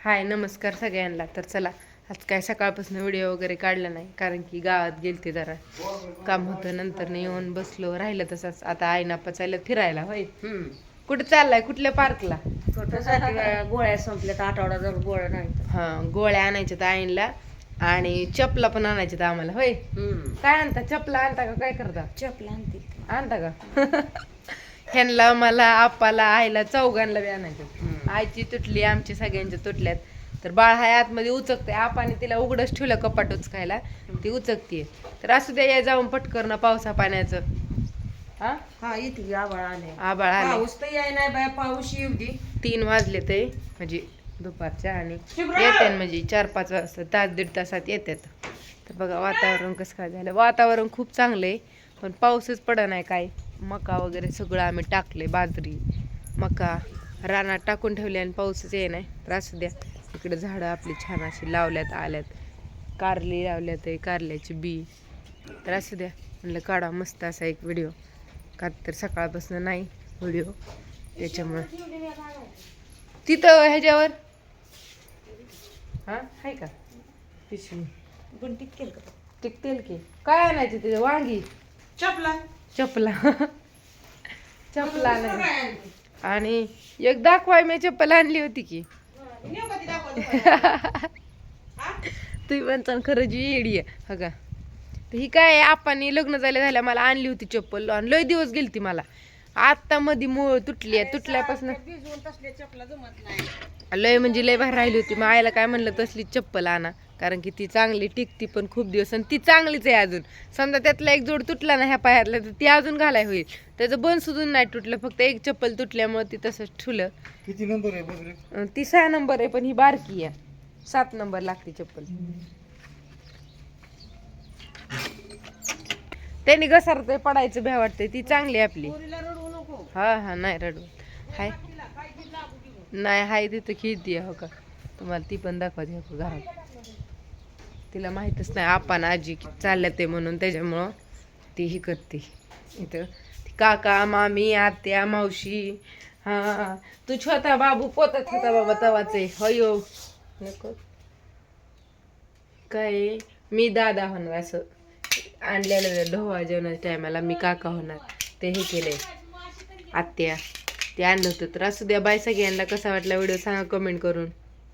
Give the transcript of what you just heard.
हाय नमस्कार सगळ्यांना. तर चला आज काय सकाळपासून व्हिडिओ वगैरे काढला नाही कारण की गावात गेलते जरा. काम होतं नंतर येऊन बसलो राहिलं तसंच. आता आईनापा चाललं फिरायला होय. कुठे चाललाय? कुठल्या पार्कला गोळ्या संपल्यात आठवडा जर गोळ्या नाही हा गोळ्या आणायच्या तर आईनला आणि चपला पण आणायच्या तर आम्हाला होय. काय आणता? चपला आणता का? काय करता? चपला आणते. आणता का? ह्यांना मला आपाला आईला चौघांना बी आणायचं आईची तुटली आमची सगळ्यांच्या तुटल्यात. तर बाळ हाय आतमध्ये उचकते आपाने तिला उघडच ठेवलं कपाट उचकायला ती उचकतीये. तर असू द्या या जाऊन पटकरणं पावसा पाण्याचं. हा? हा की आबाळ आले आबाळ आले पाऊस तर याय नाही बाय पाऊस येऊ दे. तीन वाजले ते म्हणजे दुपारच्या आणि येतात म्हणजे चार पाच वाजता तास दीड तासात येतात तर बघा वातावरण कसं काय झालं. वातावरण खूप चांगलं आहे पण पाऊसच पड नाही काय. मका वगैरे सगळं आम्ही टाकले बाजरी मका. रानात टाकून ठेवले आणि पाऊसच ये नाही तर असू द्या. इकडे झाडं आपली छान अशी लावल्यात आल्यात. कारली लावल्यात आहे कारल्याची बी. तर असू द्या. म्हणलं काढा मस्त असा एक व्हिडिओ. का तर सकाळपासून नाही व्हिडिओ. त्याच्यामुळं. तिथं ह्याच्यावर? हा? आहे का? पिशवी. पण टिकेल का? टिकतील की. काय आणायचे तिथे? वांगी. चपला. चपला. चपला आणायची. आणि एक दाखवाय मी चप्पल आणली होती की. तुम्ही म्हणता खरं जी येडी आहे. हा का? ही काय आहे, आपानी लग्न झाल्या झाल्या मला आणली होती चप्पल. आणि लय दिवस गेली ती मला. आत्ता मध्ये मूळ तुटली आहे तुटल्यापासून. भिजवून तसल्या चपला जमत नाही. लय म्हणजे लय बाहेर राहिली होती. मग आईला काय म्हणलं तसली चप्पल आणा. कारण की ती चांगली टिकती पण खूप दिवस आणि ती चांगलीच आहे अजून. समजा त्यातला एक जोड तुटला ना ह्या पायातला तर ती अजून घालाय होईल. त्याचं बन सुधून नाही तुटलं फक्त एक चप्पल तुटल्यामुळे ती तसंच ठुलं. किती नंबर आहे बघ रे? अं, ती सहा नंबर आहे पण ही बारकी आहे. सात नंबर लागते चप्पल. त्यांनी घसरतंय पडायचं भ्या वाटतंय. ती चांगली आहे आपली. हा हा नाही रडू. हाय. नाही हाय तिथं खेळती हो का? तुम्हाला ती पण दाखवते हो घाल घरात. तिला माहीतच नाही आपण आजी चालल्या ते म्हणून त्याच्यामुळं ती हे करते. इथं काका मामी आत्या मावशी हा. तू छोटा बाबू पोतात होता बाबा तवाचे हयो नको. काय मी दादा होणार असं. आणलेलं ढोवा जेवणाच्या टायमाला मी काका होणार. ते हे केलंय. आत्या. ते आणलं होतं तर असू द्या बाय सगळ्यांना कसा वाटला व्हिडिओ सांगा कमेंट करून.